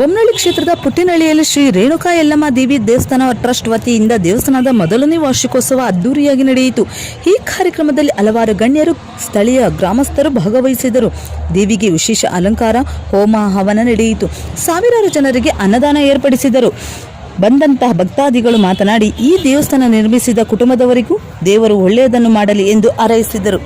ಬೊಮ್ಮನಹಳ್ಳಿ ಕ್ಷೇತ್ರದ ಪುಟ್ಟಿನಹಳ್ಳಿಯಲ್ಲಿ ಶ್ರೀ ರೇಣುಕಾ ಯಲ್ಲಮ್ಮ ದೇವಿ ದೇವಸ್ಥಾನ ಟ್ರಸ್ಟ್ ವತಿಯಿಂದ ದೇವಸ್ಥಾನದ ಮೊದಲನೇ ವಾರ್ಷಿಕೋತ್ಸವ ಅದ್ದೂರಿಯಾಗಿ ನಡೆಯಿತು. ಈ ಕಾರ್ಯಕ್ರಮದಲ್ಲಿ ಹಲವಾರು ಗಣ್ಯರು, ಸ್ಥಳೀಯ ಗ್ರಾಮಸ್ಥರು ಭಾಗವಹಿಸಿದರು. ದೇವಿಗೆ ವಿಶೇಷ ಅಲಂಕಾರ, ಹೋಮ, ಹವನ ನಡೆಯಿತು. ಸಾವಿರಾರು ಜನರಿಗೆ ಅನ್ನದಾನ ಏರ್ಪಡಿಸಿದರು. ಬಂದಂತಹ ಭಕ್ತಾದಿಗಳು ಮಾತನಾಡಿ, ಈ ದೇವಸ್ಥಾನ ನಿರ್ಮಿಸಿದ ಕುಟುಂಬದವರಿಗೂ ದೇವರು ಒಳ್ಳೆಯದನ್ನು ಮಾಡಲಿ ಎಂದು ಹಾರೈಸಿದರು.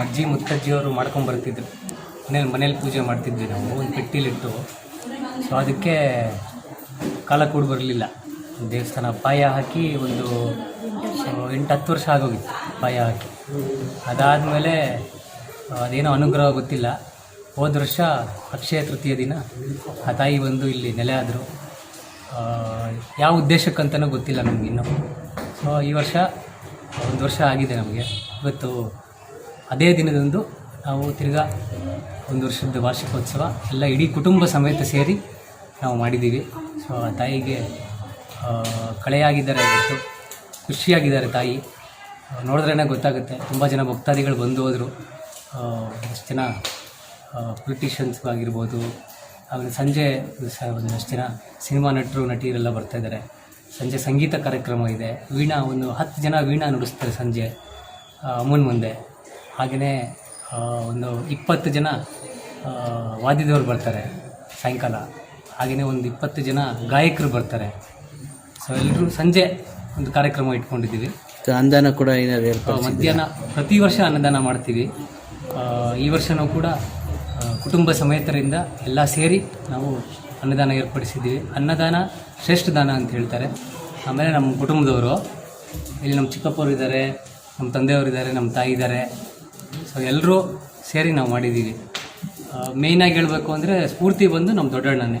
ಅಜ್ಜಿ ಮುತ್ತಜ್ಜಿಯವರು ಮಾಡ್ಕೊಂಡು ಬರ್ತಿದ್ರು ಮನೇಲಿ ಮನೇಲಿ ಪೂಜೆ ಮಾಡ್ತಿದ್ವಿ ನಾವು, ಒಂದು ಪೆಟ್ಟಿಲಿಟ್ಟು. ಸೊ ಅದಕ್ಕೆ ಕಾಲ ಕೂಡ ಬರಲಿಲ್ಲ. ದೇವಸ್ಥಾನ ಪಾಯ ಹಾಕಿ ಒಂದು ಎಂಟು ಹತ್ತು ವರ್ಷ ಆಗೋಗಿತ್ತು ಪಾಯ ಹಾಕಿ. ಅದಾದಮೇಲೆ, ಅದೇನೋ ಅನುಗ್ರಹ ಗೊತ್ತಿಲ್ಲ. ಹೋದ ವರ್ಷ ಅಕ್ಷಯ ತೃತೀಯ ದಿನ, ಆ ತಾಯಿ ಬಂದು ಇಲ್ಲಿ ನೆಲೆ ಆದರು. ಯಾವ ಉದ್ದೇಶಕ್ಕಂತನೂ ಗೊತ್ತಿಲ್ಲ ನಮಗೆ ಇನ್ನೂ. ಸೊ ಈ ವರ್ಷ ಒಂದು ವರ್ಷ ಆಗಿದೆ ನಮಗೆ. ಇವತ್ತು ಅದೇ ದಿನದಂದು ನಾವು ತಿರ್ಗಾ ಒಂದು ವರ್ಷದ ವಾರ್ಷಿಕೋತ್ಸವ, ಎಲ್ಲ ಇಡೀ ಕುಟುಂಬ ಸಮೇತ ಸೇರಿ ನಾವು ಮಾಡಿದ್ದೀವಿ. ಸೊ ಆ ತಾಯಿಗೆ ಕಳೆಯಾಗಿದ್ದಾರೆ ಇವತ್ತು ಖುಷಿಯಾಗಿದ್ದಾರೆ ತಾಯಿ. ನೋಡಿದ್ರೇ ಗೊತ್ತಾಗುತ್ತೆ, ತುಂಬ ಜನ ಭಕ್ತಾದಿಗಳು ಬಂದು ಹೋದರು. ಎಷ್ಟು ಜನ ಆಗಿರ್ಬೋದು, ಆಮೇಲೆ ಸಂಜೆ ಒಂದಷ್ಟು ಜನ ಸಿನಿಮಾ ನಟರು, ನಟಿಯರೆಲ್ಲ ಬರ್ತಾ ಇದ್ದಾರೆ. ಸಂಜೆ ಸಂಗೀತ ಕಾರ್ಯಕ್ರಮ ಇದೆ. ವೀಣಾ, ಒಂದು ಹತ್ತು ಜನ ವೀಣಾ ನುಡಿಸ್ತಾರೆ ಸಂಜೆ ಅಮ್ಮನ ಮುಂದೆ. ಹಾಗೆಯೇ ಒಂದು ಇಪ್ಪತ್ತು ಜನ ವಾದ್ಯದವರು ಬರ್ತಾರೆ ಸಾಯಂಕಾಲ. ಹಾಗೆಯೇ ಒಂದು ಇಪ್ಪತ್ತು ಜನ ಗಾಯಕರು ಬರ್ತಾರೆ. ಸೊ ಎಲ್ಲರೂ ಸಂಜೆ ಒಂದು ಕಾರ್ಯಕ್ರಮ ಇಟ್ಕೊಂಡಿದ್ದೀವಿ. ಅನ್ನದಾನ ಕೂಡ ಏನಾದ್ರು ಮಧ್ಯಾಹ್ನ ಪ್ರತಿ ವರ್ಷ ಅನ್ನದಾನ ಮಾಡ್ತೀವಿ. ಈ ವರ್ಷನೂ ಕೂಡ ಕುಟುಂಬ ಸಮೇತರಿಂದ ಎಲ್ಲ ಸೇರಿ ನಾವು ಅನ್ನದಾನ ಏರ್ಪಡಿಸಿದ್ದೀವಿ. ಅನ್ನದಾನ ಶ್ರೇಷ್ಠ ದಾನ ಅಂತ ಹೇಳ್ತಾರೆ. ಆಮೇಲೆ ನಮ್ಮ ಕುಟುಂಬದವರು ಇಲ್ಲಿ ನಮ್ಮ ಚಿಕ್ಕಪ್ಪವ್ರು ಇದ್ದಾರೆ ನಮ್ಮ ತಂದೆಯವರು ನಮ್ಮ ತಾಯಿ ಇದ್ದಾರೆ. ಸೊ ಎಲ್ಲರೂ ಸೇರಿ ನಾವು ಮಾಡಿದ್ದೀವಿ. ಮೇಯ್ನಾಗಿ ಹೇಳಬೇಕು ಅಂದರೆ ಸ್ಫೂರ್ತಿ ಬಂದು ನಮ್ಮ ದೊಡ್ಡಣ್ಣನೇ.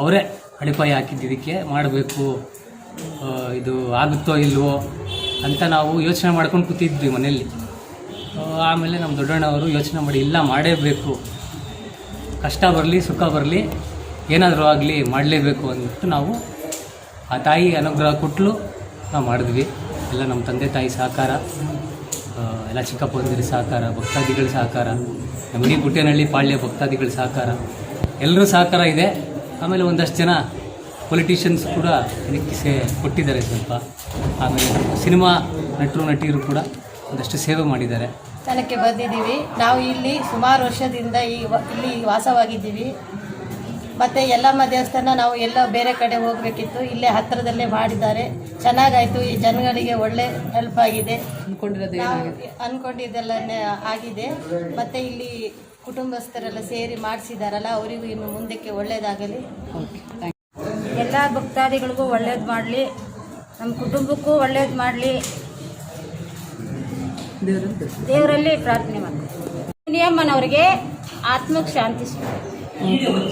ಅವರೇ ಅಡಿಪಾಯ ಹಾಕಿದ್ದಿದ್ದಕ್ಕೆ ಮಾಡಬೇಕು ಇದು ಆಗುತ್ತೋ ಇಲ್ವೋ ಅಂತ ನಾವು ಯೋಚನೆ ಮಾಡ್ಕೊಂಡು ಕೂತಿದ್ವಿ ಮನೆಯಲ್ಲಿ. ಆಮೇಲೆ ನಮ್ಮ ದೊಡ್ಡಣ್ಣವರು ಯೋಚನೆ ಮಾಡಿ, ಇಲ್ಲ, ಮಾಡೇಬೇಕು. ಕಷ್ಟ ಬರಲಿ, ಸುಖ ಬರಲಿ, ಏನಾದರೂ ಆಗಲಿ ಮಾಡಲೇಬೇಕು ಅಂದ್ಬಿಟ್ಟು ನಾವು ಆ ತಾಯಿ ಅನುಗ್ರಹ ಕೊಟ್ಟಲು ನಾವು ಮಾಡಿದ್ವಿ. ಎಲ್ಲ ನಮ್ಮ ತಂದೆ ತಾಯಿ ಸಹಕಾರ. ಎಲ್ಲ ಚಿಕ್ಕಪ್ಪ ಬಂದಿರ ಸಹಕಾರ, ಭಕ್ತಾದಿಗಳ ಸಹಕಾರ ನಮ್ಮ ಇಡೀ ಪಾಳ್ಯ ಭಕ್ತಾದಿಗಳ ಸಹಕಾರ, ಎಲ್ಲರೂ ಸಹಕಾರ ಇದೆ. ಆಮೇಲೆ ಒಂದಷ್ಟು ಜನ ಪೊಲಿಟಿಷಿಯನ್ಸ್ ಕೂಡ ಇದಕ್ಕೆ ಸೇ, ಕೊಟ್ಟಿದ್ದಾರೆ ಸ್ವಲ್ಪ. ಆಮೇಲೆ ಸಿನಿಮಾ ನಟರು, ನಟಿಯರು ಕೂಡ ಒಂದಷ್ಟು ಸೇವೆ ಮಾಡಿದ್ದಾರೆ. ಸ್ಥಳಕ್ಕೆ ಬಂದಿದ್ದೀವಿ. ನಾವು ಇಲ್ಲಿ ಸುಮಾರು ವರ್ಷದಿಂದ ಈ ಇಲ್ಲಿ ವಾಸವಾಗಿದ್ದೀವಿ. ಮತ್ತು ಎಲ್ಲಮ್ಮ ದೇವಸ್ಥಾನ ನಾವು ಎಲ್ಲ ಬೇರೆ ಕಡೆ ಹೋಗಬೇಕಿತ್ತು. ಇಲ್ಲೇ ಹತ್ತಿರದಲ್ಲೇ ಮಾಡಿದ್ದಾರೆ. ಚೆನ್ನಾಗಾಯಿತು. ಈ ಜನಗಳಿಗೆ ಒಳ್ಳೆ ಹೆಲ್ಪ್ ಆಗಿದೆ. ಅನ್ಕೊಂಡಿದ್ದೆಲ್ಲ ಅಂದ್ಕೊಂಡಿದ್ದೆಲ್ಲನೇ ಆಗಿದೆ. ಮತ್ತು ಇಲ್ಲಿ ಕುಟುಂಬಸ್ಥರೆಲ್ಲ ಸೇರಿ ಮಾಡಿಸಿದಾರಲ್ಲ ಅವರಿಗೂ ಇನ್ನು ಮುಂದಕ್ಕೆ ಒಳ್ಳೆಯದಾಗಲಿ ಎಲ್ಲ ಭಕ್ತಾದಿಗಳಿಗೂ ಒಳ್ಳೇದು ಮಾಡಲಿ. ನಮ್ಮ ಕುಟುಂಬಕ್ಕೂ ಒಳ್ಳೇದು ಮಾಡಲಿ. ದೇವರಲ್ಲಿ ಪ್ರಾರ್ಥನೆ ಮಾಡ್ತೀನಿ ಮುನಿಯಮ್ಮನವರಿಗೆ ಆತ್ಮಕ್ಕೆ ಶಾಂತಿ ಸಿಗಲಿ